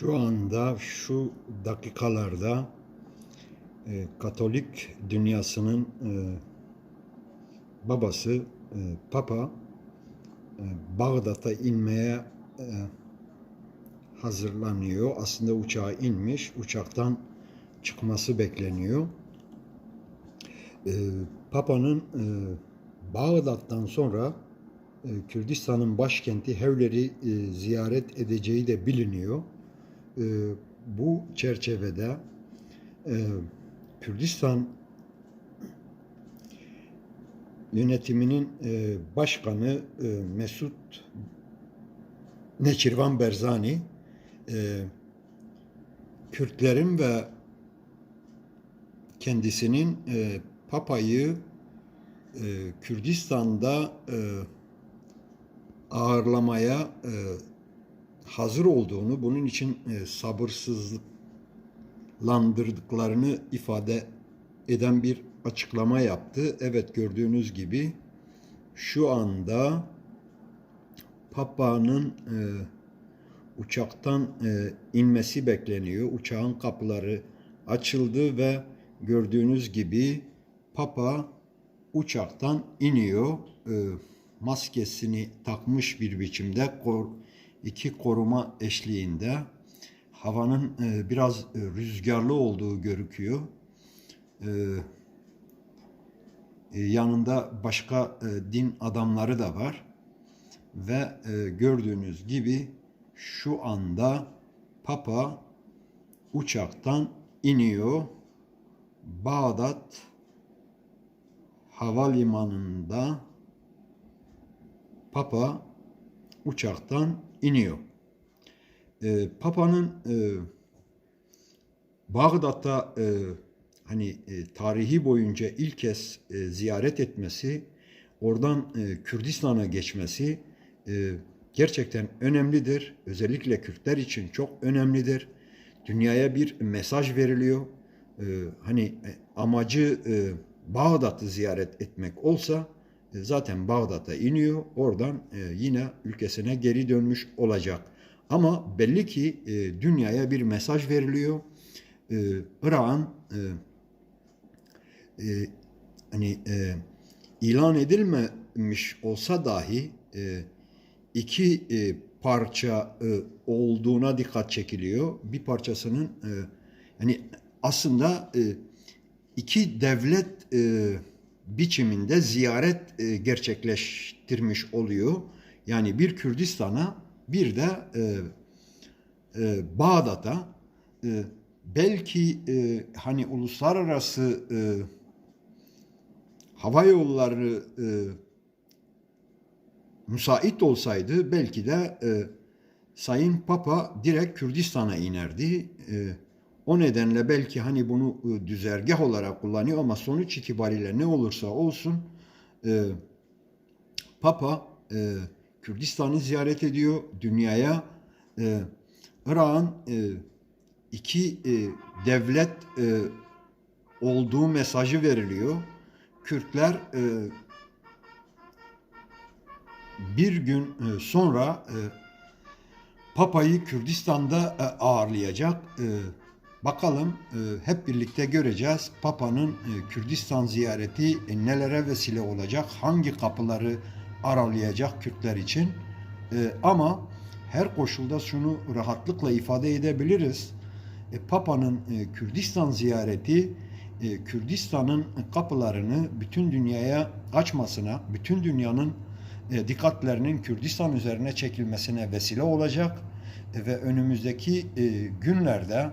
Şu anda şu dakikalarda e, Katolik dünyasının e, babası e, Papa e, Bağdat'a inmeye e, hazırlanıyor. Aslında uçağa inmiş. Uçaktan çıkması bekleniyor. E, Papa'nın e, Bağdat'tan sonra e, Kürdistan'ın başkenti Hevler'i e, ziyaret edeceği de biliniyor. E, bu çerçevede e, Kürdistan yönetiminin e, başkanı e, Mesut Neçirvan Berzani e, Kürtlerin ve kendisinin e, Papa'yı e, Kürdistan'da e, ağırlamaya e, hazır olduğunu, bunun için e, sabırsızlandırdıklarını ifade eden bir açıklama yaptı. Evet gördüğünüz gibi şu anda Papa'nın e, uçaktan e, inmesi bekleniyor. Uçağın kapıları açıldı ve gördüğünüz gibi Papa uçaktan iniyor. E, maskesini takmış bir biçimde kor, iki koruma eşliğinde havanın e, biraz e, rüzgarlı olduğu görüküyor. E, yanında başka din adamları da var ve gördüğünüz gibi şu anda Papa uçaktan iniyor. Bağdat havalimanında Papa uçaktan iniyor. E, Papa'nın e, Bağdat'ta e, hani e, tarihi boyunca ilk kez e, ziyaret etmesi, oradan e, Kürdistan'a geçmesi e, gerçekten önemlidir. Özellikle Kürtler için çok önemlidir. Dünyaya bir mesaj veriliyor. E, hani e, amacı e, Bağdat'ı ziyaret etmek olsa zaten Bağdat'a iniyor. Oradan e, yine ülkesine geri dönmüş olacak. Ama belli ki e, dünyaya bir mesaj veriliyor. E, Irak'ın e, e, hani e, ilan edilmemiş olsa dahi e, iki e, parça e, olduğuna dikkat çekiliyor. Bir parçasının e, yani aslında e, iki devlet e, biçiminde ziyaret e, gerçekleştirmiş oluyor. Yani bir Kürdistan'a bir de e, e, Bağdat'a e, belki e, hani uluslararası hava yolları müsait olsaydı belki de Sayın Papa direkt Kürdistan'a inerdi. E, o nedenle belki hani bunu e, düzergah olarak kullanıyor ama sonuç itibariyle ne olursa olsun e, Papa e, Kürdistan'ı ziyaret ediyor dünyaya. E, Irak'ın e, iki e, devlet e, olduğu mesajı veriliyor. Kürtler e, bir gün e, sonra e, Papa'yı Kürdistan'da e, ağırlayacak. E, bakalım e, hep birlikte göreceğiz. Papa'nın e, Kürdistan ziyareti e, nelere vesile olacak? Hangi kapıları aralayacak Kürtler için? Ama her koşulda şunu rahatlıkla ifade edebiliriz. Papa'nın Kürdistan ziyareti Kürdistan'ın kapılarını bütün dünyaya açmasına, bütün dünyanın dikkatlerinin Kürdistan üzerine çekilmesine vesile olacak ve önümüzdeki günlerde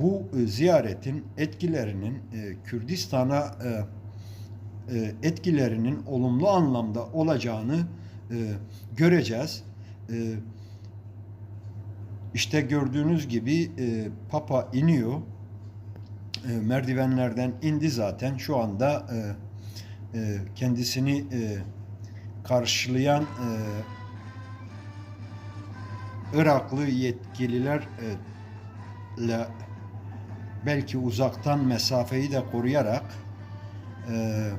bu e, ziyaretin etkilerinin e, Kürdistan'a e, etkilerinin olumlu anlamda olacağını göreceğiz. İşte gördüğünüz gibi Papa iniyor. Merdivenlerden indi zaten. Şu anda kendisini karşılayan Iraklı yetkililer e, ile belki uzaktan mesafeyi de koruyarak e,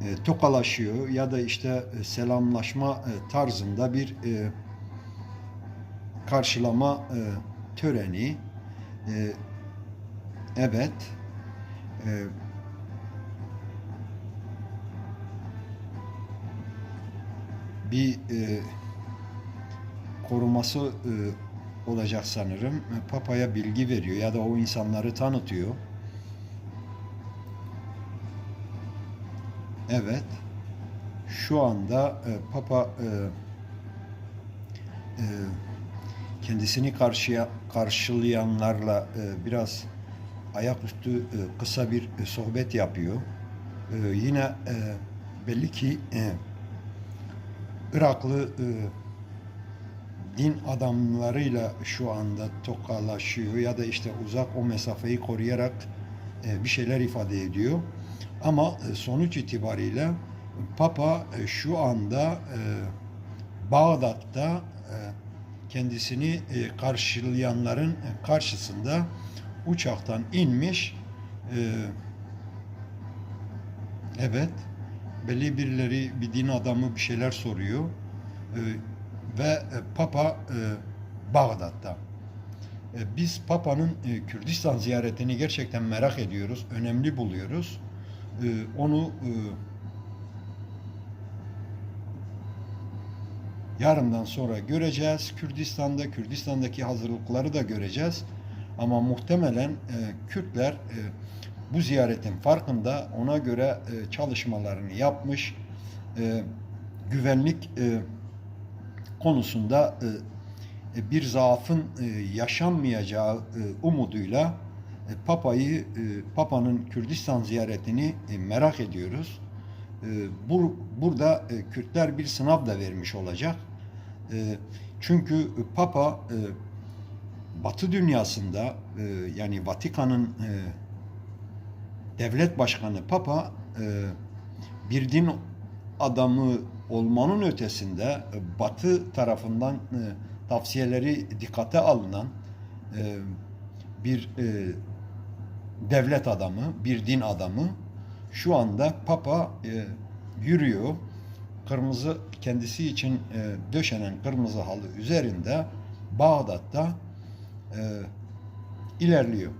e, tokalaşıyor ya da işte e, selamlaşma e, tarzında bir e, karşılama e, töreni. E, evet. E, bir e, koruması e, olacak sanırım. Papa'ya bilgi veriyor ya da o insanları tanıtıyor. Evet. Şu anda e, Papa e, e, kendisini karşıya karşılayanlarla e, biraz ayaküstü e, kısa bir e, sohbet yapıyor. E, yine e, belli ki e, Iraklı e, din adamlarıyla şu anda tokalaşıyor ya da işte uzak o mesafeyi koruyarak e, bir şeyler ifade ediyor. Ama e, sonuç itibariyle Papa e, şu anda Bağdat'ta kendisini karşılayanların karşısında uçaktan inmiş. Evet, belli birileri bir din adamı bir şeyler soruyor ve e, Papa e, Bağdat'ta. E, Biz Papa'nın Kürdistan ziyaretini gerçekten merak ediyoruz, önemli buluyoruz. Onu yarından sonra göreceğiz. Kürdistan'da, Kürdistan'daki hazırlıkları da göreceğiz. Ama muhtemelen Kürtler bu ziyaretin farkında ona göre çalışmalarını yapmış. Güvenlik e, konusunda e, e, bir zaafın e, yaşanmayacağı umuduyla Papa'yı, Papa'nın Kürdistan ziyaretini merak ediyoruz. Bu, burada Kürtler bir sınav da vermiş olacak. Çünkü Papa Batı dünyasında yani Vatikan'ın devlet başkanı Papa bir din adamı olmanın ötesinde e, Batı tarafından e, tavsiyeleri dikkate alınan e, bir devlet adamı, bir din adamı. Şu anda Papa yürüyor. Kırmızı kendisi için döşenen kırmızı halı üzerinde Bağdat'ta ilerliyor.